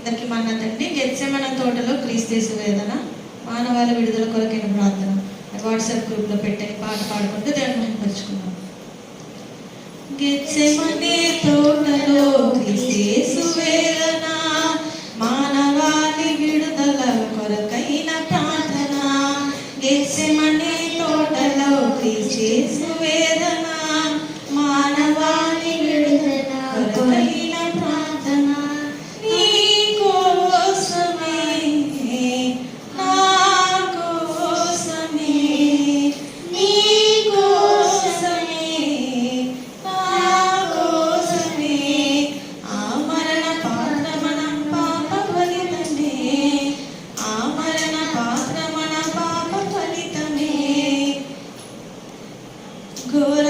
అందరికి మన తండ్రి గెచ్చమన తోటలో క్రీస్తేసు వేదన మానవాళ విడుదల కొరకైన ప్రార్థన వాట్సాప్ గ్రూప్లో పెట్టని పాట పాడుకుంటూ దాన్ని మహిమపరుచుకున్నాం గెచ్చమనే తోటలో క్రీస్తేసు వేదన మానవాళి విడుదల కొరకైన ప్రార్థన. గెచ్చమనే తోటలో క్రీస్తేసు good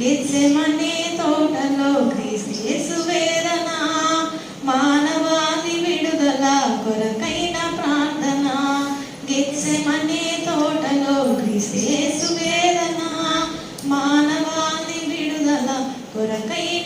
గెచ్చమనే తోటలో క్రీస్తు వేదన మానవాది విడుదల కొరకైన ప్రార్థన. గెచ్చమనే తోటలో క్రీస్తు వేదన మానవాది విడుదల కొరకైన